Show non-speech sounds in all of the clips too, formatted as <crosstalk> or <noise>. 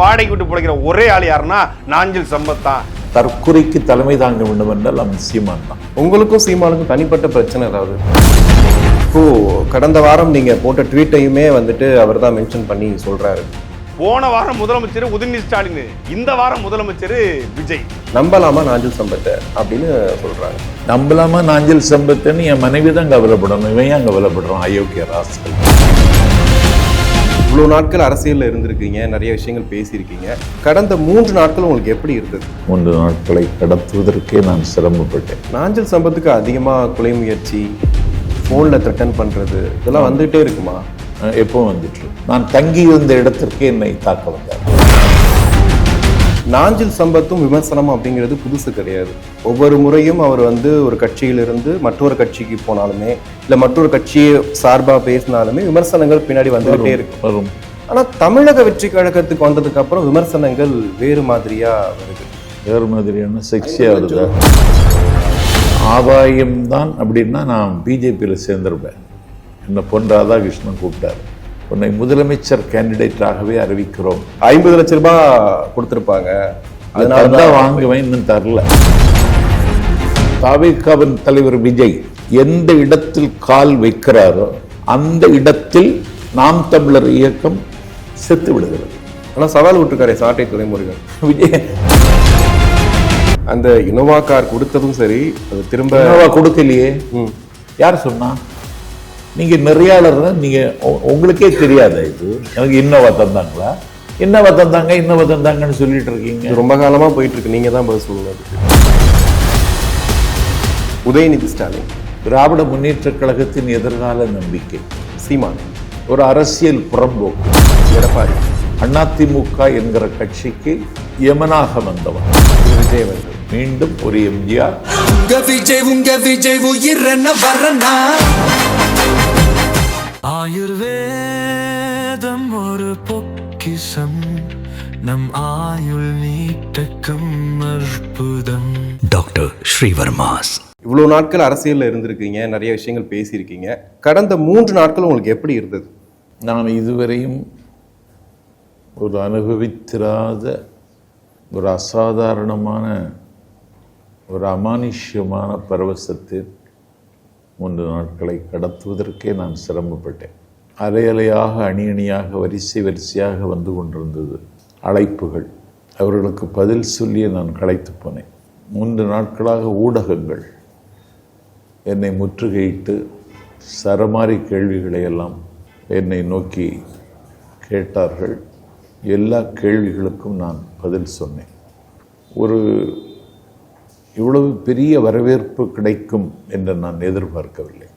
வாடகை விட்டு பிழைக்கிற ஒரே ஆள் யாருன்னா நாஞ்சில் சம்பத் தான் தற்கொலைக்கு தலைமை தாங்க வேண்டும் என்றால் அவன் சீமான் தான். உங்களுக்கும் சீமானுக்கும் தனிப்பட்ட பிரச்சனை ஏதாவது? இப்போ கடந்த வாரம் நீங்க போட்ட ட்வீட்டையுமே வந்துட்டு அவர் தான் மென்ஷன் பண்ணி சொல்றாரு. போன வாரம் முதலமைச்சர் உதயநிதி ஸ்டாலின் இந்த வாரம் முதலமைச்சர் விஜய். நம்பலாமா நாஞ்சில் சம்பத்தை அப்படின்னு சொல்றாங்க நம்பலாமா நாஞ்சில் சம்பத்துன்னு என் மனைவி தான் கவலைப்படணும் இவன் ஏன் கவலைப்படுறான்? அயோக்கிய ராஸ்கல். இவ்வளவு நாட்கள் அரசியல்ல இருந்திருக்கீங்க நிறைய விஷயங்கள் பேசியிருக்கீங்க. கடந்த மூன்று நாட்கள் உங்களுக்கு எப்படி இருந்தது? மூன்று நாட்களை கடத்துவதற்கே நான் சிரமப்பட்டேன். நாஞ்சில் சம்பத்துக்கு அதிகமா கொலை முயற்சி ஃபோன்ல த்ரெட்டன் பண்றது இதெல்லாம் வந்துட்டே இருக்குமா? எப்போ வந்துட்டு நான் தங்கி இருந்த இடத்திற்கே என்னை தாக்க வந்தார் நாஞ்சில் சம்பத்தும் விமர்சனம் அப்படிங்கிறது புதுசு கிடையாது. ஒவ்வொரு முறையும் அவர் வந்து ஒரு கட்சியிலிருந்து மற்றொரு கட்சிக்கு போனாலுமே இல்லை மற்றொரு கட்சியை சார்பா பேசினாலுமே விமர்சனங்கள் பின்னாடி வந்துகிட்டே இருக்கு வரும். ஆனா தமிழக வெற்றி கழகத்துக்கு வந்ததுக்கு அப்புறம் விமர்சனங்கள் வேறு மாதிரியா வருது. வேறு மாதிரியான செக்ஸியாக வருதா? ஆதாயம் தான் அப்படின்னா நான் பிஜேபியில் சேர்ந்திருப்பேன். என்னை பொன் ராதாகிருஷ்ணன் கூப்பிட்டார். உன்னை முதலமைச்சர் கேண்டிடேட்டாகவே அறிவிக்கிறோம். ஐம்பது லட்ச ரூபாய் கொடுத்துருப்பாங்க. அதனால தான் வாங்குவேன் இன்னும் தரல. தாவேக்காவின் தலைவர் விஜய் எந்த இடத்தில் கால் வைக்கிறாரோ அந்த இடத்தில் நாம் தமிழர் இயக்கம் செத்து விடுகிறது. ஆனா சவால் விட்டுருக்காரு சாட்டை துறைமுருகன் விஜய். அந்த இனோவா கார் கொடுத்ததும் சரி அது திரும்ப என்னவா கொடுக்கலையே. யார் சொன்னா? நீங்க நெறியாளர் நீங்க உ- உங்களுக்கே தெரியாத இது? எனக்கு இன்னோவா தந்தாங்களா? இன்னோவா தந்தாங்க இன்னோவா தந்தாங்கன்னு சொல்லிட்டு இருக்கீங்க. இது ரொம்ப காலமா போயிட்டு இருக்கு நீங்க தான் பதில் அதுக்கு. உதயநிதி ஸ்டாலின். திராவிட முன்னேற்ற கழகத்தின் எதிர்கால நம்பிக்கை. சீமான். ஒரு அரசியல் புறம்போக்கு எடப்பாடி. அதிமுக என்கிற கட்சிக்கு யமனாக வந்தவன் திரு விஜய் அவர்கள். மீண்டும் ஒரு எம்ஜிஆர். உங்க விஜய் உங்க விஜய் உயிர் என்ன வரனா ஆயுர்வேதம் ஒரு பொக்கிஷம். நம் ஆயுள் நீட்டக்கும் அற்புதம். டாக்டர் ஸ்ரீவர்மாஸ். இவ்வளவு நாட்கள் அரசியல்ல இருந்திருக்கீங்க நிறைய விஷயங்கள் பேசியிருக்கீங்க. கடந்த மூன்று நாட்கள் உங்களுக்கு எப்படி இருந்தது? நான் இதுவரையும் ஒரு அனுபவித்திராத ஒரு அசாதாரணமான ஒரு அமானுஷ்யமான பரவசத்தில் மூன்று நாட்களை கடத்துவதற்கே நான் சிரமப்பட்டேன். அலை அலையாக அணி அணியாக வரிசை வரிசையாக வந்து கொண்டிருந்தது அழைப்புகள். அவர்களுக்கு பதில் சொல்லியே நான் களைத்து போனேன். மூன்று நாட்களாக ஊடகங்கள் என்னை முற்றுகையிட்டு சரமாரி கேள்விகளை எல்லாம் என்னை நோக்கி கேட்டார்கள். எல்லா கேள்விகளுக்கும் நான் பதில் சொன்னேன். ஒரு இவ்வளவு பெரிய வரவேற்பு கிடைக்கும் என்று நான் எதிர்பார்க்கவில்லை.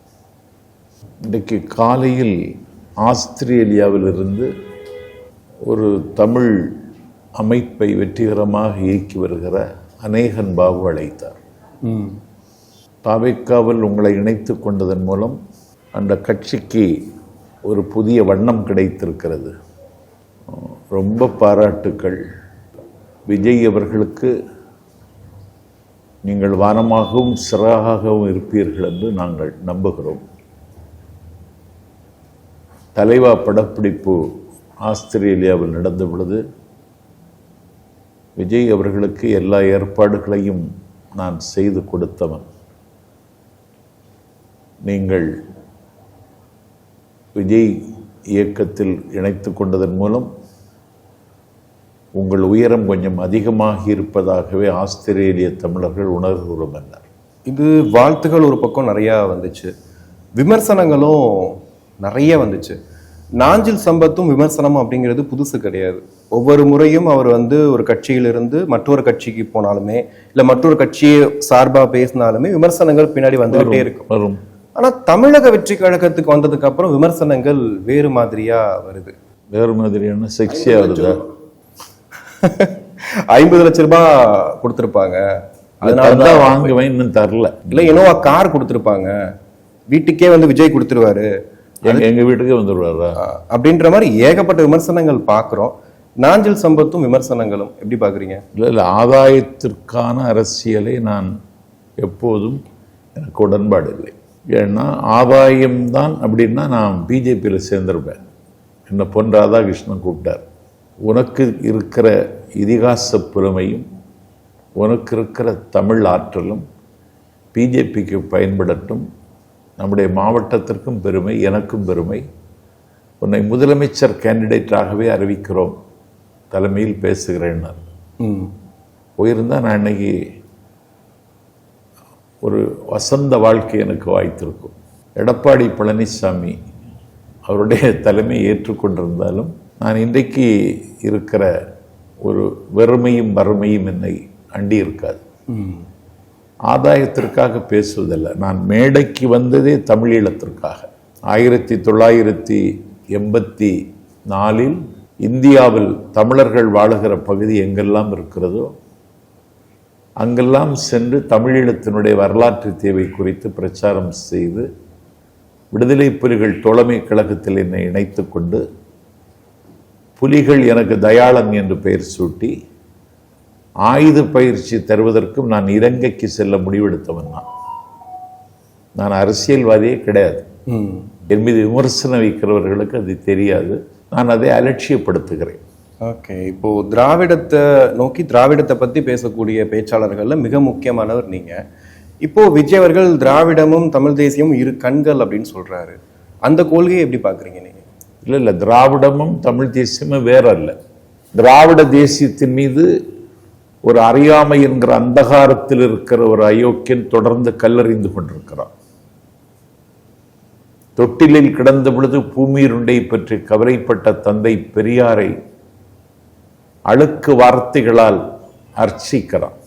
இன்றைக்கு காலையில் ஆஸ்திரேலியாவிலிருந்து ஒரு தமிழ் அமைப்பை வெற்றிகரமாக இயக்கி வருகிற அநேகன் பாபு அழைத்தார். தாவேக்காவில் உங்களை இணைத்து கொண்டதன் மூலம் அந்த கட்சிக்கு ஒரு புதிய வண்ணம் கிடைத்திருக்கிறது. ரொம்ப பாராட்டுக்கள். விஜய் அவர்களுக்கு நீங்கள் வானமாகவும் சிறகாகவும் இருப்பீர்கள் என்று நாங்கள் நம்புகிறோம். தலைவா படப்பிடிப்பு ஆஸ்திரேலியாவில் நடந்த பொழுது விஜய் அவர்களுக்கு எல்லா ஏற்பாடுகளையும் நான் செய்து கொடுத்தவன். நீங்கள் விஜய் இயக்கத்தில் இணைத்து கொண்டதன் மூலம் உங்கள் உயரம் கொஞ்சம் அதிகமாகி இருப்பதாகவே ஆஸ்திரேலிய தமிழர்கள் உணர்வுறும் என்றார் இது வாழ்த்துகள் ஒரு பக்கம் நிறையா வந்துச்சு. விமர்சனங்களும் நிறைய வந்துச்சு. நாஞ்சில் சம்பத்தும் விமர்சனம் அப்படிங்கிறது புதுசு கிடையாது. ஒவ்வொரு முறையும் அவர் வந்து ஒரு கட்சியிலிருந்து மற்றொரு கட்சிக்கு போனாலுமே இல்லை மற்றொரு கட்சியை சார்பா பேசினாலுமே விமர்சனங்கள் பின்னாடி வந்துகிட்டே இருக்கும். வரும். ஆனா தமிழக வெற்றி கழகத்துக்கு வந்ததுக்கு அப்புறம் விமர்சனங்கள் வேறு மாதிரியா வருது. வேறு மாதிரியான செக்ஸியாக வருதா <laughs> ஐம்பது லட்ச ரூபாய் கொடுத்துருப்பாங்க. அதனால அதனால வாங்குவேன் இன்னும் தரல. இல்ல இனோவா கார் கொடுத்துருப்பாங்க. வீட்டுக்கே வந்து விஜய் கொடுத்துருவாரு. எங்க வீட்டுக்கே வந்துடுவாரா அப்படின்ற மாதிரி ஏகப்பட்ட விமர்சனங்கள் பார்க்குறோம் நாஞ்சில் சம்பத்தும் விமர்சனங்களும் எப்படி பார்க்குறீங்க இல்லை இல்லை ஆதாயத்திற்கான அரசியலை நான் எப்போதும் எனக்கு உடன்பாடு இல்லை. ஏன்னா ஆதாயம்தான் அப்படின்னா நான் பிஜேபியில் சேர்ந்திருப்பேன். என்னை பொன் ராதாகிருஷ்ணன் கூப்பிட்டார். உனக்கு இருக்கிற இதிகாச புலமையும் உனக்கு இருக்கிற தமிழ் ஆற்றலும் பிஜேபிக்கு பயன்படட்டும். நம்முடைய மாவட்டத்திற்கும் பெருமை எனக்கும் பெருமை. உன்னை முதலமைச்சர் கேண்டிடேட்டாகவே அறிவிக்கிறோம். தலைமையில் பேசுகிறேன்னார் ம். போயிருந்தா நான் இன்னைக்கு ஒரு வசந்த வாழ்க்கை எனக்கு வாய்த்திருக்கும். எடப்பாடி பழனிசாமி அவருடைய தலைமை ஏற்றுக்கொண்டிருந்தாலும் நான் இன்றைக்கு இருக்கிற ஒரு வெறுமையும் வறுமையும் என்னை அண்டி இருக்காது. ஆதாயத்திற்காக பேசுவதில்லை. நான் மேடைக்கு வந்ததே தமிழீழத்திற்காக ஆயிரத்தி தொள்ளாயிரத்தி எண்பத்தி நாலில் இந்தியாவில் தமிழர்கள் வாழுகிற பகுதி எங்கெல்லாம் இருக்கிறதோ அங்கெல்லாம் சென்று தமிழீழத்தினுடைய வரலாற்று தேவை குறித்து பிரச்சாரம் செய்து விடுதலை புலிகள் தோழமை கழகத்தில் என்னை இணைத்துக் கொண்டு புலிகள் எனக்கு தயாளன் என்று பெயர் சூட்டி ஆயுத பயிற்சி தருவதற்கும் நான் இலங்கைக்கு செல்ல முடிவெடுத்தவன் நான். நான் அரசியல்வாதியே கிடையாது. என் மீது விமர்சனம் வைக்கிறவர்களுக்கு அது தெரியாது. நான் அதை அலட்சியப்படுத்துகிறேன். ஓகே. இப்போ திராவிடத்தை நோக்கி திராவிடத்தை பத்தி பேசக்கூடிய பேச்சாளர்கள்ல மிக முக்கியமானவர் நீங்க. இப்போ விஜய் அவர்கள் திராவிடமும் தமிழ் தேசியமும் இரு கண்கள் அப்படின்னு சொல்றாரு. அந்த கொள்கையை எப்படி பாக்குறீங்க நீங்க? இல்லை இல்லை திராவிடமும் தமிழ் தேசியமும் வேற அல்ல திராவிட தேசியத்தின் மீது ஒரு அறியாமை என்கிற அந்தகாரத்தில் இருக்கிற ஒரு அயோக்கியன் தொடர்ந்து கல்லறிந்து கொண்டிருக்கிறான். தொட்டிலில் கிடந்த பொழுது பூமியிருண்டை பற்றி கவலைப்பட்ட தந்தை பெரியாரை அழுக்கு வார்த்தைகளால் அர்ச்சிக்கிறான்.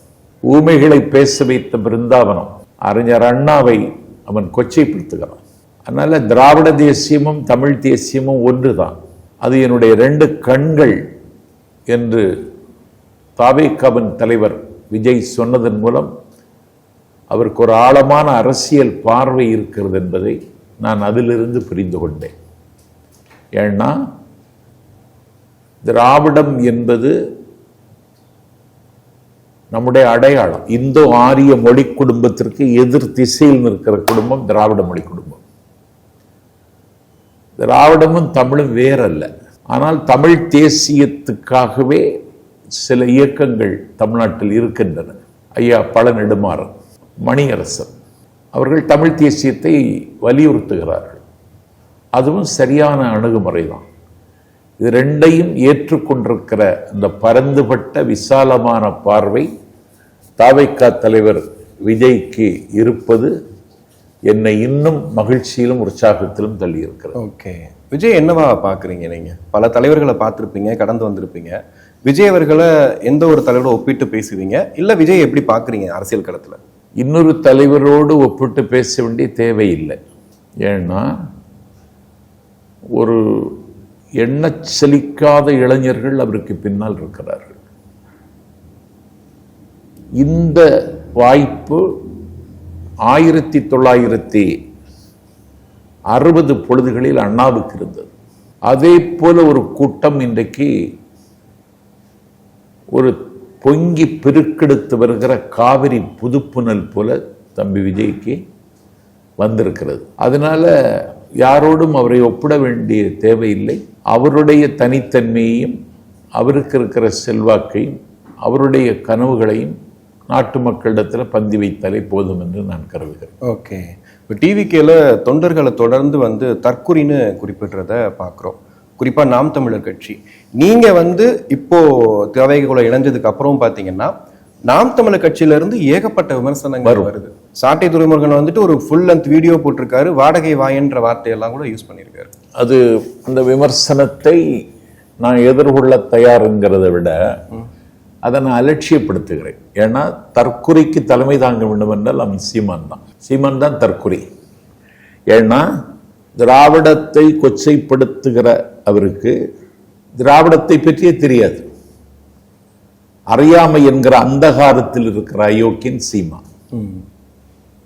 ஊமைகளை பேச வைத்த பிருந்தாவனம் அறிஞர் அண்ணாவை அவன் கொச்சைப்படுத்துகிறான். அதனால் திராவிட தேசியமும் தமிழ் தேசியமும் ஒன்று தான் அது என்னுடைய ரெண்டு கண்கள் என்று தாவேக்காவின் தலைவர் விஜய் சொன்னதன் மூலம் அவருக்கு ஒரு ஆழமான அரசியல் பார்வை இருக்கிறது என்பதை நான் அதிலிருந்து புரிந்து கொண்டேன். ஏன்னா திராவிடம் என்பது நம்முடைய அடையாளம். இந்தோ ஆரிய மொழி குடும்பத்திற்கு எதிர் திசையில் நிற்கிற குடும்பம் திராவிட மொழி குடும்பம். திராவிடமும் தமிழும் வேறல்ல. ஆனால் தமிழ் தேசியத்துக்காகவே சில இயக்கங்கள் தமிழ்நாட்டில் இருக்கின்றன. ஐயா பல நெடுமாறன் மணியரசன் அவர்கள் தமிழ் தேசியத்தை வலியுறுத்துகிறார்கள். அதுவும் சரியான அணுகுமுறை தான். இது ரெண்டையும் ஏற்றுக்கொண்டிருக்கிற இந்த பரந்துபட்ட விசாலமான பார்வை தாவைக்கா தலைவர் விஜய்க்கு இருப்பது என்னை இன்னும் மகிழ்ச்சியிலும் உற்சாகத்திலும் தள்ளி இருக்கிறது ஓகே விஜய் என்னவா பாக்குறீங்க நீங்க? பல தலைவர்களை பார்த்திருப்பீங்க கடந்து வந்திருப்பீங்க. விஜய் அவர்களை எந்த ஒரு தலைவரோட ஒப்பிட்டு பேசுவீங்க? இல்ல விஜய் எப்படி பாக்குறீங்க அரசியல் களத்துல? இன்னொரு தலைவரோடு ஒப்பிட்டு பேச வேண்டிய தேவையில்லை ஏன்னா ஒரு எண்ணச் சலிக்காத இளைஞர்கள் அவருக்கு பின்னால் இருக்கிறார்கள். இந்த வாய்ப்பு ஆயிரத்தி தொள்ளாயிரத்தி அறுபது பொழுதுகளில் அண்ணாவுக்கு இருந்தது. அதே போல ஒரு கூட்டம் இன்றைக்கு ஒரு பொங்கி பெருக்கெடுத்து வருகிற காவிரி புதுப்புனல் போல தம்பி விஜய்க்கு வந்திருக்கிறது. அதனால யாரோடும் அவரை ஒப்பிட வேண்டிய தேவையில்லை. அவருடைய தனித்தன்மையையும் அவருக்கு இருக்கிற செல்வாக்கையும் அவருடைய கனவுகளையும் நாட்டு மக்களிடத்தில் பந்தி வைத்தாலே போதும் என்று நான் கருதுகிறேன். ஓகே. இப்போ டிவிக்கேல தொண்டர்களை தொடர்ந்து வந்து தற்குறின்னு குறிப்பிடுறத பார்க்குறோம் குறிப்பா நாம் தமிழர் கட்சி. நீங்க வந்து இப்போ தேவைகளை இணைஞ்சதுக்கு அப்புறம் பாத்தீங்கன்னா நாம் தமிழர் கட்சியில இருந்து ஏகப்பட்ட விமர்சனங்கள் வருது. சாட்டை துறைமுருகன் வந்துட்டு ஒரு ஃபுல் லென்த் வீடியோ போட்டிருக்காரு. வாடகை வாயன்ற வார்த்தையெல்லாம் கூட யூஸ் பண்ணியிருக்காரு. அது அந்த விமர்சனத்தை நான் எதிர்கொள்ள தயாருங்கிறத விட அதை நான் அலட்சியப்படுத்துகிறேன். ஏன்னா தற்குறிக்கு தலைமை தாங்க வேண்டும் என்றால் அவன் சீமான் தான். சீமான் தான் தற்குறி ஏன்னா திராவிடத்தை கொச்சைப்படுத்துகிற அவருக்கு திராவிடத்தை பற்றியே தெரியாது. அறியாமை என்கிற அந்தகாரத்தில் இருக்கிற அயோக்கியன் சீமா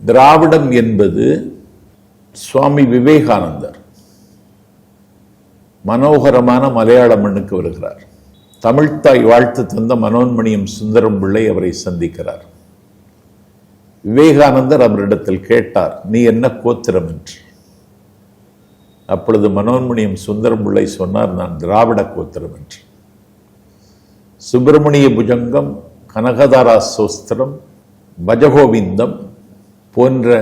திராவிடம் என்பது சுவாமி விவேகானந்தர். மனோகரமான மலையாள மண்ணுக்கு வருகிறார். தமிழ்த்தாய் வாழ்த்து தந்த மனோன்மணியம் சுந்தரம் பிள்ளை அவரை சந்திக்கிறார். விவேகானந்தர் அவரிடத்தில் கேட்டார் நீ என்ன கோத்திரம் என்று? அப்பொழுது மனோன்மணியம் சுந்தரம் பிள்ளை சொன்னார் நான் திராவிட கோத்திரம் என்று. சுப்பிரமணிய புஜங்கம் கனகதாரா சோஸ்திரம் பஜகோவிந்தம் போன்றவற்றை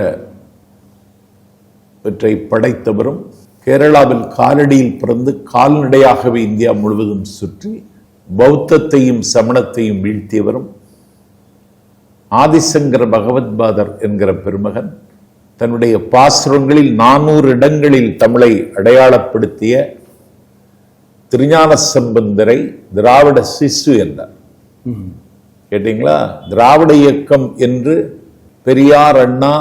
படைத்தவரும் கேரளாவில் காலடியில் பிறந்து கால்நடையாகவே இந்தியா முழுவதும் சுற்றி பௌத்தத்தையும் சமணத்தையும் வீழ்த்தியவரும் ஆதிசங்கர பகவத்பாதர் என்கிற பெருமகன் தன்னுடைய பாசுரங்களில் நானூறு இடங்களில் தமிழை அடையாளப்படுத்திய திருஞான சம்பந்தரை திராவிட சிசு என்றார். கேட்டீங்களா? திராவிட இயக்கம் என்று பெரியார் அண்ணா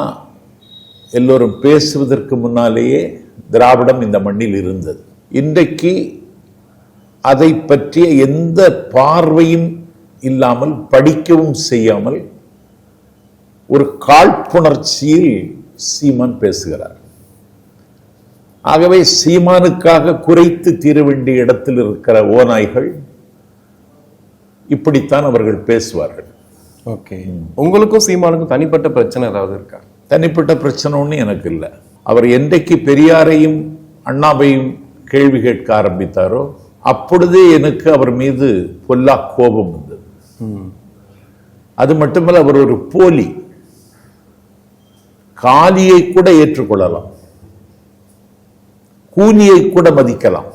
எல்லோரும் பேசுவதற்கு முன்னாலேயே திராவிடம் இந்த மண்ணில் இருந்தது. இன்றைக்கு அதை பற்றிய எந்த பார்வையும் இல்லாமல் படிக்கவும் செய்யாமல் ஒரு காழ்ப்புணர்ச்சியில் சீமான் பேசுகிறார். ஆகவே சீமானுக்காக குறைத்து தீர வேண்டிய இடத்தில் இருக்கிற ஓநாய்கள் இப்படித்தான் அவர்கள் பேசுவார்கள். ஓகே. உங்களுக்கும் சீமானுக்கும் தனிப்பட்ட பிரச்சனை ஏதாவது இருக்கா? தனிப்பட்ட பிரச்சனை ஒண்ணு எனக்கு இல்லை. அவர் என்றைக்கு பெரியாரையும் அண்ணாவையும் கேள்வி கேட்க ஆரம்பித்தாரோ அப்பொழுதே எனக்கு அவர் மீது பொல்லா கோபம் வந்தது. அது மட்டுமல்ல அவர் ஒரு போலி. காலியை கூட ஏற்றுக்கொள்ளலாம். கூலியை கூட மதிக்கலாம்.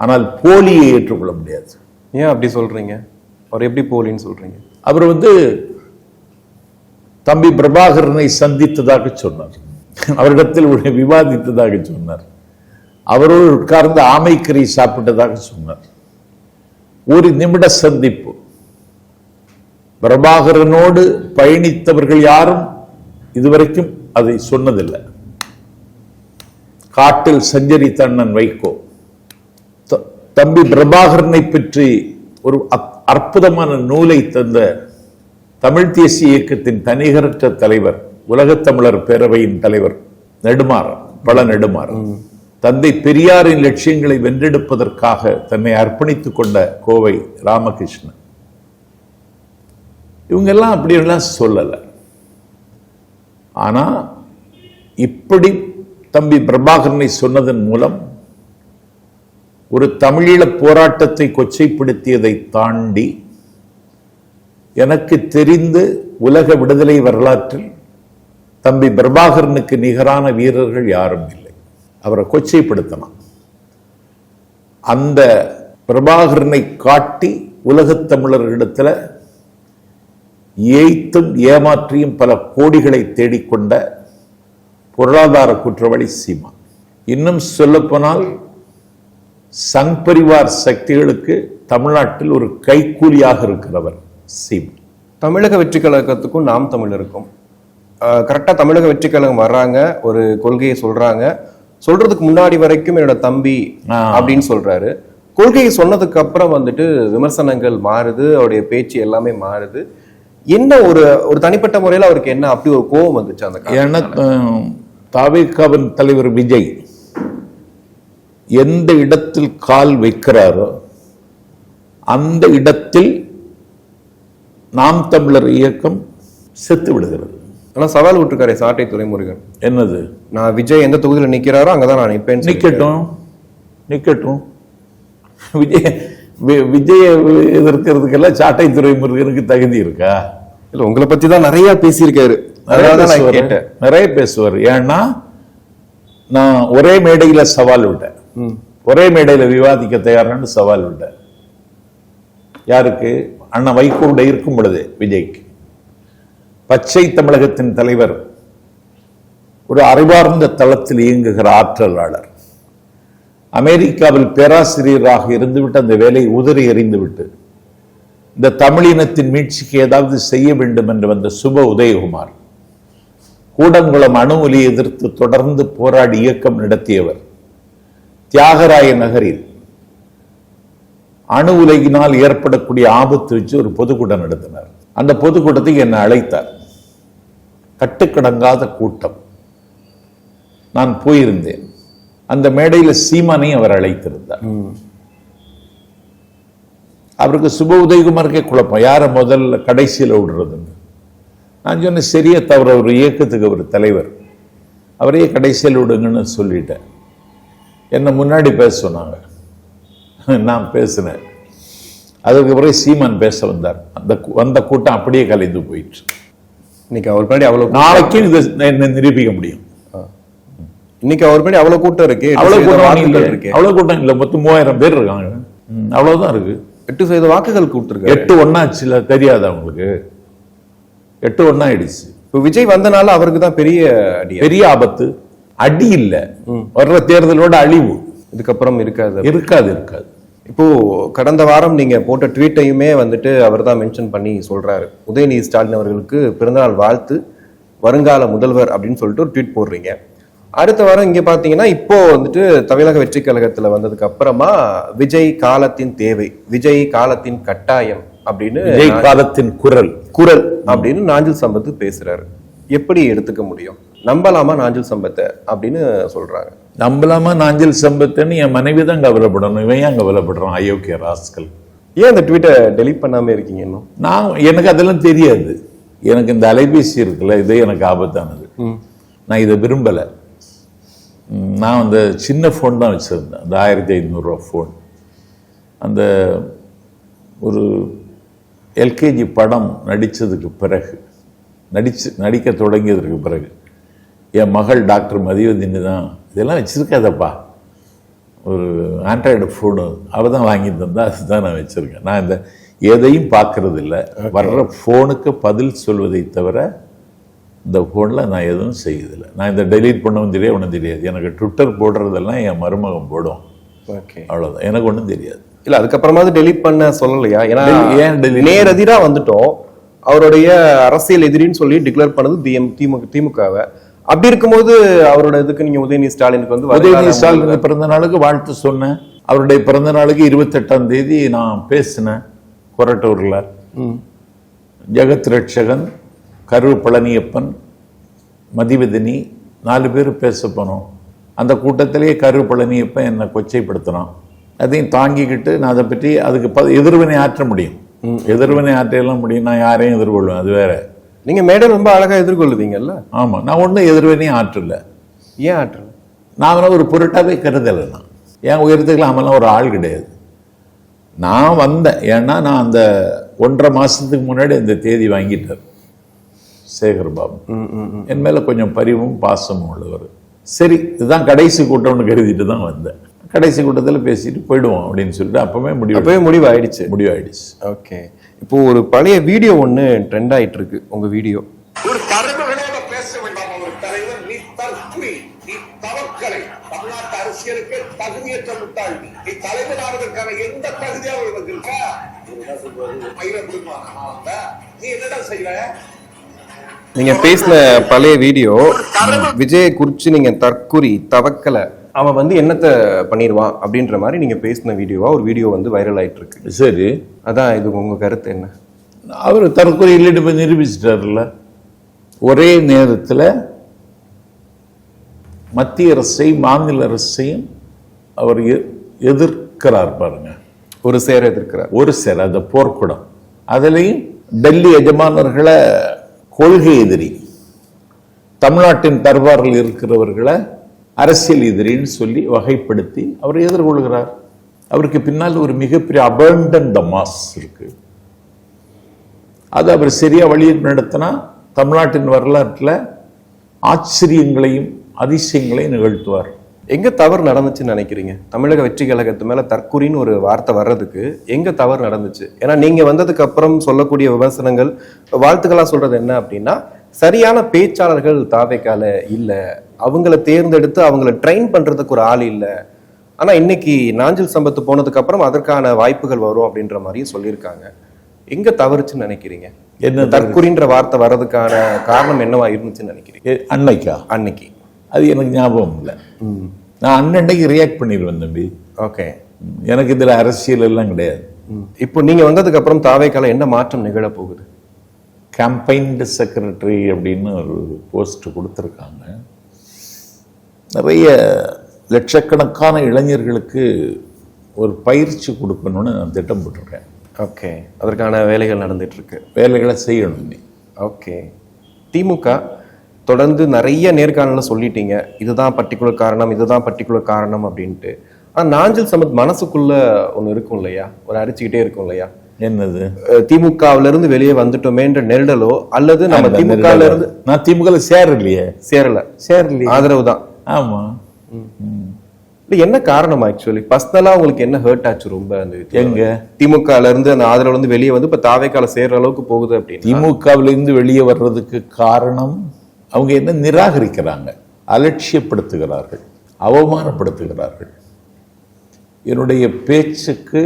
ஆனால் போலியை ஏற்றுக்கொள்ள முடியாது. ஏன் அப்படி சொல்றீங்க? அவர் எப்படி போலின்னு சொல்றீங்க? அவர் வந்து தம்பி பிரபாகரனை சந்தித்ததாக சொன்னார். அவரிடத்தில் விவாதித்ததாக சொன்னார். அவரோடு உட்கார்ந்து ஆமைக்கறி சாப்பிட்டதாக சொன்னார். ஒரு நிமிட சந்திப்பு. பிரபாகரனோடு பயணித்தவர்கள் யாரும் இதுவரைக்கும் அதை சொன்னதில்லை. காட்டில் சஞ்சரித்த அண்ணன் வைகோ. த- தம்பி பிரபாகரனை பற்றி ஒரு அப்- அற்புதமான நூலை தந்த தமிழ் தேசிய இயக்கத்தின் தனிகரற்ற தலைவர் உலகத் தமிழர் பேரவையின் தலைவர் நெடுமாறன் பல நெடுமாறன். தந்தை பெரியாரின் லட்சியங்களை வென்றெடுப்பதற்காக தன்னை அர்ப்பணித்துக் கொண்ட கோவை ராமகிருஷ்ணன். இவங்கெல்லாம் அப்படியெல்லாம் சொல்லலை. ஆனா இப்படி தம்பி பிரபாகரனை சொன்னதன் மூலம் ஒரு தமிழீழ போராட்டத்தை கொச்சைப்படுத்தியதை தாண்டி எனக்கு தெரிந்து உலக விடுதலை வரலாற்றில் தம்பி பிரபாகரனுக்கு நிகரான வீரர்கள் யாரும் இல்லை. அவரை கொச்சைப்படுத்தலாம். அந்த பிரபாகரனை காட்டி உலகத் தமிழர்களிடத்தில் ஏய்த்தும் ஏமாற்றியும் பல கோடிகளை தேடிக்கொண்ட பொருளாதார குற்றவாளி சீமா இன்னும் சொல்லப்போனால் சங் பரிவார் சக்திகளுக்கு தமிழ்நாட்டில் ஒரு கைக்கூலியாக இருக்கிறவர் சீமா தமிழக வெற்றி கழகத்துக்கும் நாம் தமிழருக்கும் கரெக்டாக தமிழக வெற்றி கழகம் வர்றாங்க ஒரு கொள்கையை சொல்றாங்க. சொல்றதுக்கு முன்னாடி வரைக்கும் என்னோட தம்பி. அப்படின்னு சொல்றாரு கொள்கையை சொன்னதுக்கு அப்புறம் வந்துட்டு விமர்சனங்கள் மாறுது அவருடைய பேச்சு எல்லாமே மாறுது என்ன ஒரு ஒரு தனிப்பட்ட முறையில் அவருக்கு என்ன அப்படி ஒரு கோபம் வந்துச்சு அந்த ஏன்னா? தாவேக்காவின் தலைவர் விஜய் எந்த இடத்தில் கால் வைக்கிறாரோ அந்த இடத்தில் நாம் தமிழர் இயக்கம் செத்து விடுகிறது ஆனா சவால் விட்டுருக்காரு சாட்டை துரைமுருகன். என்னது? நான் விஜய் எந்த தொகுதியில் நிக்கிறாரோ அங்கதான் நான் சொல்லியிருக்காரு. நிக்கட்டும். நிக்கட்டும். விஜய் விஜய எதிர்க்கிறதுக்கெல்லாம் சாட்டை துறைமுருகனுக்கு தகுதி இருக்கா? இல்ல உங்களை பத்தி தான் நிறைய பேசியிருக்காரு நான். கேட்டேன். நிறைய பேசுவார். ஏன்னா நான் ஒரே மேடையில சவால் விட்டேன். ஒரே மேடையில விவாதிக்க தயாரான்னு சவால் விட்டேன். யாருக்கு? அண்ணா வைகோட இருக்கும் பொழுது விஜய்க்கு. பச்சை தமிழகத்தின் தலைவர் ஒரு அறிவார்ந்த தளத்தில் இயங்குகிற ஆற்றலாளர். அமெரிக்காவில் பேராசிரியராக இருந்துவிட்டு அந்த வேலை உதறி எறிந்துவிட்டு இந்த தமிழினத்தின் மீட்சிக்கு ஏதாவது செய்ய வேண்டும் என்று வந்த சுப உதயகுமார் கூடங்குளம் அணு ஒலியை எதிர்த்து தொடர்ந்து போராடி இயக்கம் நடத்தியவர். தியாகராய நகரில் அணு உலகினால் ஏற்படக்கூடிய ஆபத்து வச்சு ஒரு பொதுக்கூட்டம் நடத்தினார். அந்த பொதுக்கூட்டத்துக்கு என்னை அழைத்தார். கட்டுக்கடங்காத கூட்டம். நான் போயிருந்தேன். அந்த மேடையில் சீமானை அவர் அழைத்திருந்தார். அவருக்கு சுப உதயகுமாருக்கே குழப்பம். யாரை முதல்ல கடைசியில் விடுறதுன்னு. நான் சொன்னேன் சரியா தவிர ஒரு இயக்கத்துக்கு அவர் தலைவர். அவரையே கடைசியில் விடுங்கன்னு சொல்லிட்டேன். என்னை முன்னாடி பேச சொன்னாங்க. நான் பேசினேன். அதுக்கு பிறகு சீமான் பேச வந்தார். அந்த வந்த கூட்டம் அப்படியே கலைந்து போயிடுச்சு இன்னைக்கு அவர் பின்னாடி அவ்வளவு நாளைக்கும் இதை நி- நிரூபிக்க முடியும். இன்னைக்கு அவர் பின்னாடி அவ்வளவு கூட்டம் இருக்கு அவ்வளவு கூட்டம் இல்லை இருக்கு. அவ்வளவு கூட்டம் இல்லை மொத்தம் மூவாயிரம் பேர் இருக்காங்க. அவ்வளவுதான் இருக்கு. எட்டு சதவீத வாக்குகள் கொடுத்துருக்காரு எட்டு ஒன்னாச்சுல தெரியாது அவங்களுக்கு எட்டு ஒன்னா ஆயிடுச்சு இப்போ விஜய் வந்தனால அவருக்கு தான் பெரிய அடி. பெரிய ஆபத்து. அடி இல்ல. வர்ற தேர்தலோட அழிவு. இதுக்கப்புறம் இருக்காது. இருக்காது இருக்காது. இப்போ கடந்த வாரம் நீங்க போட்ட ட்வீட்டையுமே வந்துட்டு அவர் தான் மென்ஷன் பண்ணி சொல்றாரு. உதயநிதி ஸ்டாலின் அவர்களுக்கு பிறந்தநாள் வாழ்த்து வருங்கால முதல்வர் அப்படின்னு சொல்லிட்டு ஒரு ட்வீட் போடுறீங்க. அடுத்த வாரம் இங்க பாத்தீங்கன்னா இப்போ வந்துட்டு தமிழக வெற்றி கழகத்துல வந்ததுக்கு அப்புறமா விஜய் காலத்தின் தேவை விஜய் காலத்தின் கட்டாயம் அப்படின்னு விஜய் காலத்தின் குரல். குரல் அப்படின்னு நாஞ்சில் சம்பத்து பேசுறாரு. எப்படி எடுத்துக்க முடியும்? நம்பலாமா நாஞ்சில் சம்பத்தை அப்படின்னு சொல்றாங்க நம்பலாமா நாஞ்சில் சம்பத்துன்னு என் மனைவி தான் கவலைப்படணும் இவன் ஏன் கவலைப்படுறான்? அயோக்கிய ராஸ்கல். ஏன் அந்த ட்வீட்டை டெலீட் பண்ணாம இருக்கீங்க இன்னும்? நான் எனக்கு அதெல்லாம் தெரியாது. எனக்கு இந்த அலைபேசி இருக்குல்ல இதே எனக்கு ஆபத்தானது. நான் இதை விரும்பலை. நான் அந்த சின்ன ஃபோன் தான் வச்சுருந்தேன் அந்த ஆயிரத்தி ஐநூறுரூவா ஃபோன் அந்த ஒரு எல்கேஜி படம் நடித்ததுக்கு பிறகு நடிச்சு நடிக்க தொடங்கியதற்கு பிறகு என் மகள் டாக்டர் மதிவதினி தான் இதெல்லாம் வச்சுருக்காதப்பா. ஒரு ஆண்ட்ராய்டு ஃபோனு அவள் தான் வாங்கி தந்தா அதுதான் நான் வச்சுருக்கேன். நான் இந்த எதையும் பார்க்கறது இல்ல வர்ற ஃபோனுக்கு பதில் சொல்வதை தவிர இந்த ஃபோனில் நான் எதுவும் செய்யறதில்லை. நான் இந்த டெலீட் பண்ணவும் தெரியாது ஒன்றும் தெரியாது. எனக்கு ட்விட்டர் போடுறதெல்லாம் என் மருமகன் போடும். ஓகே அவ்வளோதான் எனக்கு ஒன்றும் தெரியாது. இல்ல அதுக்கப்புறமாவது டெலீட் பண்ண சொல்லலையா? ஏன்னா ஏன் delete நேரெதிரா வந்துட்டோம். அவருடைய அரசியல் எதிரின்னு சொல்லி டிக்ளேர் பண்ணது திமுக திமுகவை. அப்படி இருக்கும்போது அவரோட இதுக்கு நீங்க உதயநிதி ஸ்டாலினுக்கு வந்து உதயநிதி ஸ்டாலின் பிறந்த நாளுக்கு வாழ்த்து சொன்னேன். அவருடைய பிறந்த நாளுக்கு இருபத்தெட்டாம் தேதி நான் பேசினேன் கொரட்டூரில். ஜெகத் ரட்சகன் கரு பழனியப்பன் மதிவதினி நாலு பேர் பேச போனோம். அந்த கூட்டத்திலேயே கரு பழனியப்பன் என்னை கொச்சைப்படுத்தினான். அதையும் தாங்கிக்கிட்டு நான் அதை பற்றி அதுக்கு ப எதிர்வினை ஆற்ற முடியும். எதிர்வினை ஆற்றையெல்லாம் முடியும். நான் யாரையும் எதிர்கொள்வேன். அது வேற. நீங்க மேடையில் ரொம்ப அழகா எதிர்கொள்ளுவீங்கல்ல? ஆமாம் நான் ஒன்றும் எதிர்வினையும் ஆற்றல. ஏன் ஆற்றல்? நான் ஒரு பொருட்டாவே கருதலை நான். என் உயரத்துக்குலாம் அவன்லாம் ஒரு ஆள் கிடையாது. நான் வந்தேன். ஏன்னா நான் அந்த ஒன்றரை மாசத்துக்கு முன்னாடி அந்த தேதி வாங்கிட்டார் சேகர் பாபு என் மேல கொஞ்சம் பரிவும் பாசமும் உள்ளவர். சரி இதுதான் கடைசி கூட்டம்னு கருதிட்டு தான் வந்தேன். கடைசி கூட்டத்தில் பேசிட்டு போயிடுவோம் அப்படின்னு சொல்லிட்டு அப்பவே முடிவு அப்பவே முடிவு ஆயிடுச்சு. முடிவாயிடுச்சு ஓகே. இப்போ ஒரு பழைய வீடியோ ஒண்ணு ட்ரெண்ட் ஆயிட்டு இருக்கு உங்க வீடியோ. ஒரு தலைவர்களோட பேச வேண்டாம் ஒரு தலைவர் நீ தற்குறி நீ தவக்கலை. தமிழ்நாட்டு அரசியலுக்கு தகுதியற்ற முட்டாள். நீ தலைவர் ஆவதற்கான எந்த தகுதியாவது உனக்கு இருக்கா? நீ என்னடா செய்யற நீங்க பேசின பழைய வீடியோ விஜயை குறிச்சு நீங்க தற்குறி தவக்கல அவன் வந்து என்னத்தை பண்ணிடுவான் அப்படின்ற மாதிரி நீங்க பேசின வீடியோவா ஒரு வீடியோ வந்து வைரல் ஆயிட்டு இருக்கு சரி. அதான் இது உங்க கருத்து என்ன? அவர் தற்கொலை இல்லைன்னு போய் நிரூபிச்சிட்டார்ல ஒரே நேரத்தில் மத்திய அரசை மாநில அரசையும் அவர் எதிர்க்கிறார் பாருங்க. ஒரு சேர எதிர்க்கிறார். ஒரு சில அந்த போர்க்குடம். அதுலேயும் டெல்லி எஜமானர்களை கொள்கை எதிரி. தமிழ்நாட்டின் தர்பாரில் இருக்கிறவர்களை அரசியல் எதிரின்னு சொல்லி வகைப்படுத்தி அவர் எதிர்கொள்கிறார். அவருக்கு பின்னால் ஒரு மிகப்பெரிய அபண்டன் தமாஸ் இருக்கு. அது அவர் சரியா வழியில் நடத்தினா தமிழ்நாட்டின் வரலாற்றில் ஆச்சரியங்களையும் அதிசயங்களையும் நிகழ்த்துவார். எங்க தவறு நடந்துச்சுன்னு நினைக்கிறீங்க? தமிழக வெற்றி கழகத்து மேல தற்குறின்னு ஒரு வார்த்தை வர்றதுக்கு எங்க தவறு நடந்துச்சு? ஏன்னா நீங்க வந்ததுக்கு அப்புறம் சொல்லக்கூடிய விமர்சனங்கள் வாழ்த்துக்களா சொல்றது என்ன அப்படின்னா சரியான பேச்சாளர்கள் தாவைக்கால இல்ல. அவங்கள தேர்ந்தெடுத்து அவங்கள ட்ரெயின் பண்றதுக்கு ஒரு ஆள் இல்ல. ஆனா இன்னைக்கு நாஞ்சில் சம்பத்து போனதுக்கு அப்புறம் அதற்கான வாய்ப்புகள் வரும் அப்படின்ற மாதிரியும் சொல்லியிருக்காங்க. எங்க தவறுச்சுன்னு நினைக்கிறீங்க? என்ன தற்குறின்ற வார்த்தை வர்றதுக்கான காரணம் என்னவா இருந்துச்சுன்னு நினைக்கிறீங்க? அன்னைக்கா? அன்னைக்கு. அது எனக்கு ஞாபகம் இல்லை. நான் அன்னன்னைக்கு ரியாக்ட் பண்ணிடுவேன் தம்பி. ஓகே. எனக்கு இதில் அரசியல் எல்லாம் கிடையாது. இப்போ நீங்க வந்ததுக்கு அப்புறம் தாவேக்கால என்ன மாற்றம் நிகழ போகுது? கேம்பைன்டு செக்ரட்டரி அப்படின்னு ஒரு போஸ்ட் கொடுத்துருக்காங்க. நிறைய லட்சக்கணக்கான இளைஞர்களுக்கு ஒரு பயிற்சி கொடுக்கணும்னு நான் திட்டம் போட்டிருக்கேன் ஓகே அதற்கான வேலைகள் நடந்துட்டு இருக்கு வேலைகளை செய்யணும் நீ ஓகே திமுக தொடர்ந்து நிறைய நேர்காணல சொல்லிட்டீங்க. இதுதான் பர்டிகுலர் காரணம் இதுதான் பர்டிகுலர் காரணம் அப்படின்ட்டு. ஆனா நாஞ்சில் சம்பத் மனசுக்குள்ள ஒண்ணு இருக்கும் இல்லையா? ஒரு அடிச்சுக்கிட்டே இருக்கும் இல்லையா? என்னது? அஹ் திமுகவுல இருந்து வெளியே வந்துட்டோமேன்ற நெருடலோ அல்லது நம்ம திமுகல இருந்து நான் திமுக சேரலையே. சேரல. சேரலையே. ஆதரவு தான். ஆமா. இல்ல என்ன காரணம் ஆக்சுவலி பர்சனலா உங்களுக்கு என்ன ஹர்ட் ஆச்சு ரொம்ப அந்த? எங்க? திமுகல இருந்து அந்த ஆதரவுல இருந்து வெளியே வந்து இப்ப தாவேக்கால சேர்ற அளவுக்கு போகுது அப்படின்னு? திமுகவில இருந்து வெளியே வர்றதுக்கு காரணம் அவங்க என்ன நிராகரிக்கிறாங்க அலட்சியப்படுத்துகிறார்கள் அவமானப்படுத்துகிறார்கள். என்னுடைய பேச்சுக்கு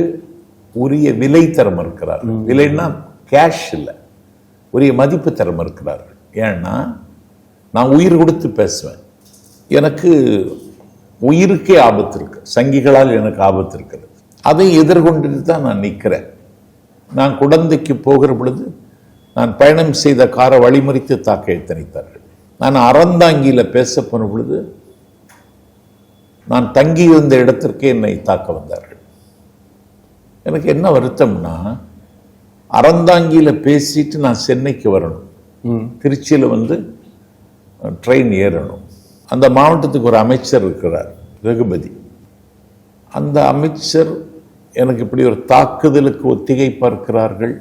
உரிய விலை தர மறுக்கிறார்கள் விலைன்னா கேஷ் இல்லை. உரிய மதிப்பு தர மறுக்கிறார்கள் ஏன்னா நான் உயிர் கொடுத்து பேசுவேன். எனக்கு உயிருக்கே ஆபத்து இருக்கு. சங்கிகளால் எனக்கு ஆபத்து இருக்கிறது அதை எதிர்கொண்டுட்டு தான் நான் நிற்கிறேன் நான் குடந்தைக்கு போகிற பொழுது நான் பயணம் செய்த காரை வழிமறித்து தாக்க எத்தனித்தார்கள். நான் அறந்தாங்கியில் பேச போன பொழுது நான் தங்கியிருந்த இடத்திற்கே என்னை தாக்க வந்தார்கள். எனக்கு என்ன வருத்தம்னா அறந்தாங்கியில் பேசிட்டு நான் சென்னைக்கு வரணும். திருச்சியில் வந்து ட்ரெயின் ஏறணும். அந்த மாவட்டத்துக்கு ஒரு அமைச்சர் இருக்கிறார் ரகுபதி அந்த அமைச்சர் எனக்கு இப்படி ஒரு தாக்குதலுக்கு ஒத்திகை பார்க்கிறார்கள்.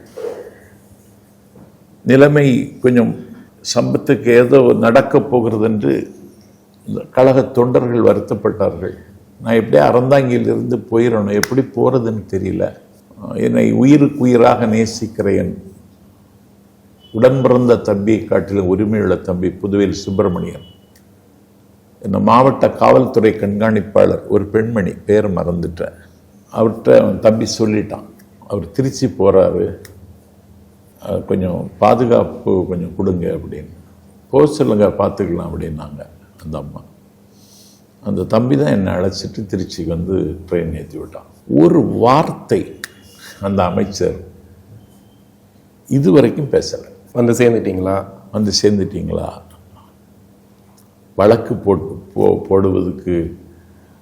நிலைமை கொஞ்சம் சம்பத்துக்கு ஏதோ நடக்கப் போகிறது என்று கழக தொண்டர்கள் வருத்தப்பட்டார்கள். நான் எப்படியே அறந்தாங்கியிலிருந்து போயிடணும் எப்படி போகிறதுன்னு தெரியல. என்னை உயிருக்கு உயிராக நேசிக்கிறேன். உடன் பிறந்த தம்பியை காட்டிலும் உரிமையுள்ள தம்பி புதுவையில் சுப்பிரமணியன். இந்த மாவட்ட காவல்துறை கண்காணிப்பாளர் ஒரு பெண்மணி பேர் மறந்துட்டேன். அவர்கிட்ட அவன் தம்பி சொல்லிட்டான். அவர் திருச்சி போகிறாரு கொஞ்சம் பாதுகாப்பு கொஞ்சம் கொடுங்க அப்படின்னு. போக சொல்லுங்க பார்த்துக்கலாம் அப்படின்னாங்க அந்த அம்மா. அந்த தம்பி தான் என்னை அழைச்சிட்டு திருச்சிக்கு வந்து ட்ரெயின் ஏற்றி விட்டான். ஒரு வார்த்தை அந்த அமைச்சர் இதுவரைக்கும் பேசலை. வந்து சேர்ந்துட்டீங்களா? வந்து சேர்ந்துட்டீங்களா? வழக்கு போட்டு போ போடுவதற்கு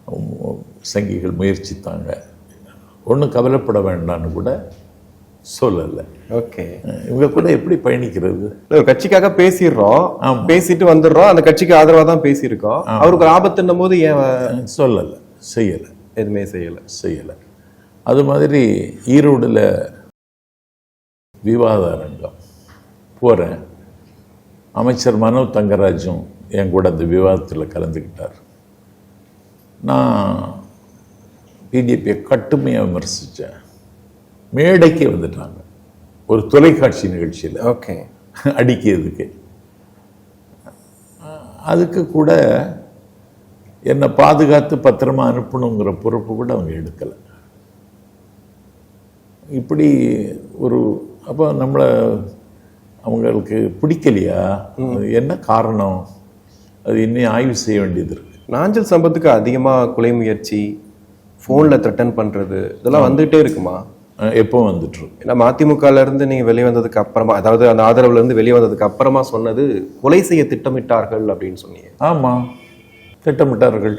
உம், சங்கிகள் முயற்சித்தாங்க. ஒன்றும் கவலைப்பட வேண்டாம்னு கூட சொல்லலை. ஓகே. இவங்க கூட எப்படி பயணிக்கிறது? ஒரு கட்சிக்காக பேசிடுறோம். பேசிட்டு வந்துடுறோம். அந்த கட்சிக்கு ஆதரவா தான் பேசியிருக்கோம். அவருக்கு ஒரு ஆபத்துன்னும் போது ஏன் சொல்லலை. செய்யலை. எதுவுமே செய்யல. செய்யலை. அது மாதிரி ஈரோடில் விவாத அரங்கம் போகிறேன் அமைச்சர் மனோ தங்கராஜும் என் கூட அந்த விவாதத்தில் கலந்துக்கிட்டார். நான் பிஜேபியை கட்டுமையாக விமர்சித்தேன் மேடைக்கே வந்துட்டாங்க. ஒரு தொலைக்காட்சி நிகழ்ச்சியில். ஓகே. அடிக்கிறதுக்கு அதுக்கு கூட என்னை பாதுகாத்து பத்திரமா அனுப்பணுங்கிற பொறுப்பு கூட அவங்க எடுக்கலை. இப்படி ஒரு அப்போ நம்மளை அவங்களுக்கு பிடிக்கலையா? என்ன காரணம்? அது இன்னும் ஆய்வு செய்ய வேண்டியது இருக்கு. நாஞ்சல் சம்பத்துக்கு அதிகமா கொலை முயற்சி போன்ல த்ரெட்டன் பண்றது இதெல்லாம் வந்துட்டே இருக்குமா? எப்போ வந்துட்டு இருக்கு ஏன்னா மதிமுகல இருந்து நீங்க வெளியே வந்ததுக்கு அப்புறமா அதாவது அந்த ஆதரவுல இருந்து வெளியே வந்ததுக்கு அப்புறமா சொன்னது கொலை செய்ய திட்டமிட்டார்கள் அப்படின்னு சொன்னீங்க. ஆமாம் திட்டமிட்டார்கள்.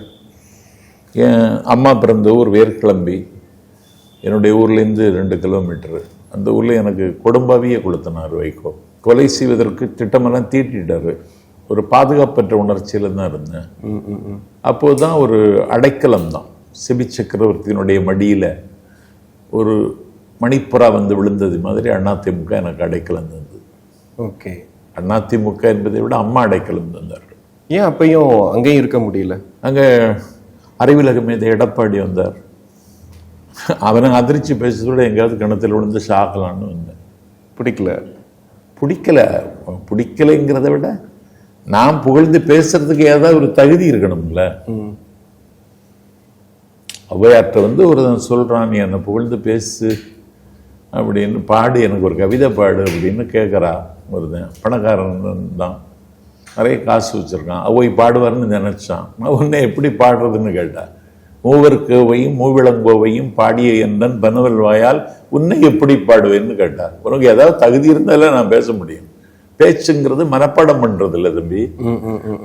என் அம்மா பிறந்த ஊர் வேர்க்கிளம்பி. என்னுடைய ஊர்லேருந்து ரெண்டு கிலோமீட்டரு. அந்த ஊரில் எனக்கு குடும்பாவியே கொடுத்தனார் வைகோ. கொலை செய்வதற்கு திட்டமெல்லாம் தீட்டிட்டாரு. ஒரு பாதுகாப்பற்ற உணர்ச்சியில் தான் இருந்தேன். அப்போது தான் ஒரு அடைக்கலம் தான் சிபி சக்கரவர்த்தியினுடைய மடியில் ஒரு மணிப்புறா வந்து விழுந்தது மாதிரி அதிமுக எனக்கு அடைக்கலம் தந்தது. ஓகே. அதிமுக என்பதை விட அம்மா அடைக்கலம் தந்தார்கள். ஏன் அப்பயும் அங்கேயும் இருக்க முடியல? அங்கே அறிவிலக மீது எடப்பாடி வந்தார். அவனை அதிர்ச்சி பேசுறதோட எங்கேயாவது கிணத்துல விழுந்து சாகலான்னு வந்தேன். பிடிக்கல? பிடிக்கல. பிடிக்கலைங்கிறத விட நான் புகழ்ந்து பேசுறதுக்கு ஏதாவது ஒரு தகுதி இருக்கணும்ல. ஔவையார்ட்ட வந்து ஒரு சொல்றான் நீ என்னை புகழ்ந்து பேசு. அப்படின்னு பாடு எனக்கு ஒரு கவிதை பாடு அப்படின்னு கேட்குறா ஒருத்தன். பணக்காரன் தான். நிறைய காசு வச்சிருக்கான். அவை பாடுவார்னு நினைச்சான். நான் உன்னை எப்படி பாடுறதுன்னு கேட்டா மூவர்க்கோவையும் மூவிளங்கோவையும் பாடிய என்றன் பனவல் வாயால் உன்னை எப்படி பாடுவேன்னு கேட்டார் உனக்கு ஏதாவது தகுதி இருந்தாலே நான் பேச முடியும். பேச்சுங்கிறது மனப்பாடம் பண்றது இல்லை தம்பி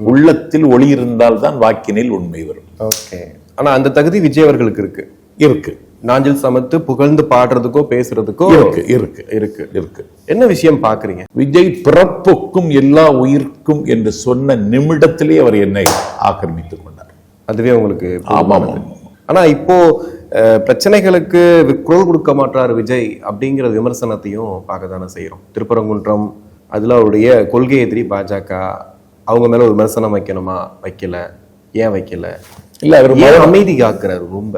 உள்ளத்தில் ஒளி இருந்தால்தான் வாக்கினில் உண்மை வரும். ஓகே. ஆனா அந்த தகுதி விஜய் அவர்களுக்கு இருக்கு. இருக்கு. நாஞ்சில் சமத்து புகழ்ந்து பாடுறதுக்கோ பேசுறதுக்கோ இருக்கு இருக்கு இருக்கு இருக்கு. என்ன விஷயம் பாக்குறீங்க விஜய் பிறப்புக்கும் எல்லா உயிர்க்கும் என்று சொன்ன நிமிடத்திலே அவர் என்னை ஆக்கிரமித்துக் கொண்டார். அதுவே உங்களுக்கு ஆமாம். ஆனா இப்போ பிரச்சனைகளுக்கு குரல் கொடுக்க மாட்டார் விஜய் அப்படிங்கிற விமர்சனத்தையும் பார்க்க தானே செய்யறோம் திருப்பரங்குன்றம் அதுல அவருடைய கொள்கை எதிரி பாஜக அவங்க மேல ஒரு விமர்சனம் வைக்கணுமா? வைக்கல. ஏன் வைக்கல? இல்ல அவர் அமைதி காக்குறாரு ரொம்ப?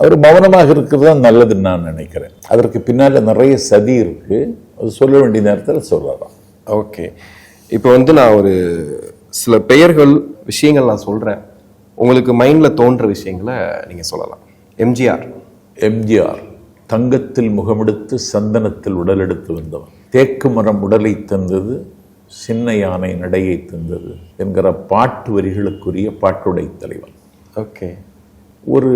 அவர் மௌனமாக இருக்கிறது தான் நல்லதுன்னு நான் நினைக்கிறேன். அதற்கு பின்னால நிறைய சதி இருக்கு. அது சொல்ல வேண்டிய நேரத்தில் சொல்லலாம். ஓகே. இப்போ வந்து நான் ஒரு சில பெயர்கள் விஷயங்கள் நான் சொல்றேன். உங்களுக்கு மைண்ட்ல தோன்ற விஷயங்களை நீங்க சொல்லலாம். எம்ஜிஆர். எம்ஜிஆர் தங்கத்தில் முகமெடுத்து சந்தனத்தில் உடலெடுத்து வந்தவன் தேக்கு மரம் உடலை தந்தது சின்ன யானை நடையை தந்தது என்கிற பாட்டு வரிகளுக்குரிய பாட்டுடை தலைவன் ஓகே. ஒரு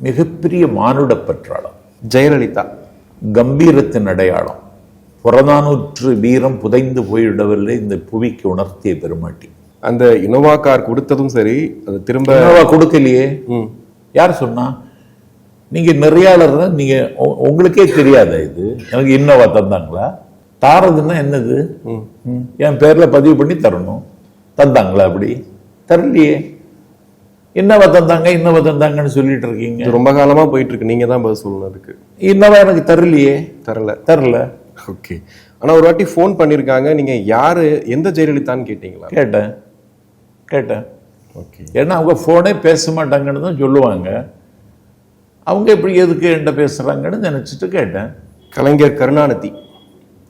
மிகப்பெரிய மானுட பற்றாளம். ஜெயலலிதா. கம்பீரத்தின் அடையாளம். புறநானூற்று வீரம் புதைந்து போய்விடவில்லை இந்த புவிக்கு உணர்த்திய பெருமாட்டி. அந்த இனோவா கார் கொடுத்ததும் சரி அது திரும்ப இன்னோவா கொடுக்கலையே. யார் சொன்னா? நீங்க நெறியாளர் நீங்க உங்களுக்கே தெரியாத இது? எனக்கு இன்னோவா தந்தாங்களா? தாரதுன்னா என்னது. என் பேர்ல பதிவு பண்ணி தரணும். தந்தாங்களா அப்படி? தரலையே. இன்னவா தந்தாங்க இன்னவா தந்தாங்கன்னு சொல்லிட்டு இருக்கீங்க. ரொம்ப காலமா போயிட்டு இருக்கு நீங்க தான் பதில் சொல்லணும் அதுக்கு. இன்னவா எனக்கு தரலையே? தரல. தரல. ஓகே. ஆனா ஒரு வாட்டி ஃபோன் பண்ணிருக்காங்க. நீங்க யாரு? எந்த ஜெயலலிதான்னு கேட்டீங்களா? கேட்டேன். கேட்டேன். ஓகே. ஏன்னா அவங்க ஃபோனே பேச மாட்டாங்கன்னு தான் சொல்லுவாங்க. அவங்க எப்படி எதுக்கு என்கிட்ட பேசுறாங்கன்னு நினைச்சிட்டு கேட்டேன். கலைஞர் கருணாநிதி.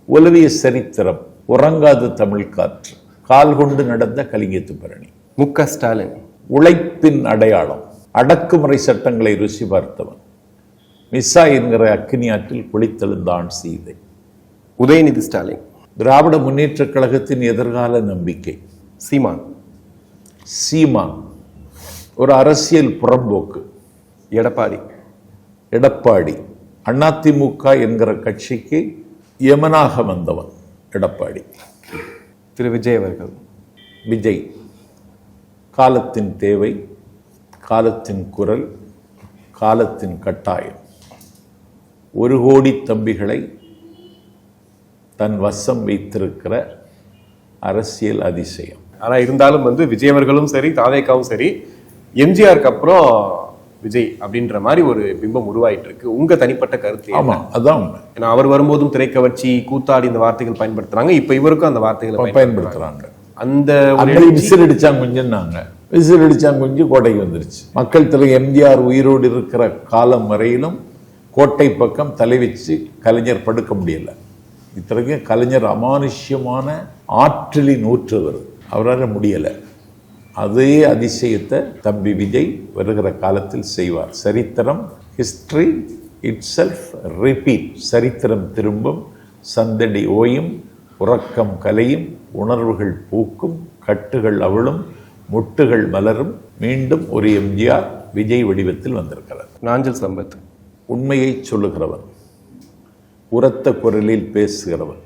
உலவிய சரித்திரம் உறங்காத தமிழ் காற்று கால் கொண்டு நடந்த கலிங்கத்து பரணி. மு க ஸ்டாலின். உழைப்பின் அடையாளம் அடக்குமுறை சட்டங்களை ருசி பார்த்தவன். மிஸ்ஸா என்கிற அக்கினி ஆற்றில் குளித்தெழுந்தான் சீதை. உதயநிதி ஸ்டாலின். திராவிட முன்னேற்றக் கழகத்தின் எதிர்கால நம்பிக்கை. சீமான். சீமான் ஒரு அரசியல் புறம்போக்கு. எடப்பாடி. எடப்பாடி அதிமுக என்கிற கட்சிக்கு யமனாக வந்தவன் எடப்பாடி. திரு. விஜய் அவர்கள். விஜய். காலத்தின் தேவை காலத்தின் குரல் காலத்தின் கட்டாயம். ஒரு கோடி தம்பிகளை தன் வசம் வைத்திருக்கிற அரசியல் அதிசயம். ஆனா இருந்தாலும் வந்து விஜய் அவர்களும் சரி தாவேக்காவும் சரி எம்ஜிஆருக்கு அப்புறம் விஜய் அப்படின்ற மாதிரி ஒரு பிம்பம் உருவாயிட்டு இருக்கு உங்க தனிப்பட்ட கருத்து? ஆமா அதான் ஏன்னா அவர் வரும்போதும் திரைக்கவர்ச்சி கூத்தாடி இந்த வார்த்தைகள் பயன்படுத்துறாங்க. இப்ப இவருக்கும் அந்த வார்த்தைகளை பயன்படுத்துறாங்க. அந்த அங்கே விசில் அடிச்சாங்க கொஞ்சம்னாங்க விசில் அடிச்சாங்க கொஞ்சம் கோட்டைக்கு வந்துருச்சு. மக்கள் தலை எம்ஜிஆர் உயிரோடு இருக்கிற காலம் வரையிலும் கோட்டை பக்கம் தலை வச்சு கலைஞர் படுக்க முடியல. இத்தனைக்கும் கலைஞர் அமானுஷ்யமான ஆற்றலின் ஊற்றுவர். அவரால் முடியலை. அதே அதிசயத்தை தம்பி விஜய் வருகிற காலத்தில் செய்வார். சரித்திரம் ஹிஸ்டரி இட் செல்ஃப் ரிப்பீட் சரித்திரம் திரும்பும் சந்தடி ஓயும் உறக்கம் கலையும் உணர்வுகள் பூக்கும் கட்டுகள் அவிழும் முட்டுகள் மலரும். மீண்டும் ஒரு எம்ஜிஆர் விஜய் வடிவத்தில் வந்திருக்கிறார். நாஞ்சல் சம்பத். உண்மையை சொல்லுகிறவன் உரத்த குரலில் பேசுகிறவன்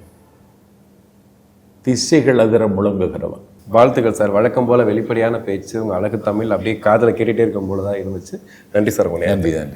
திசைகள் அதிர முழங்குகிறவன். வாழ்த்துக்கள் சார். வழக்கம் போல வெளிப்படையான பேச்சு உங்க அழகு தமிழ் அப்படியே காதுல கேட்டுட்டே இருக்கும் போலதான் இருந்துச்சு. நன்றி சார் உங்க நேரம். நன்றி நன்றி.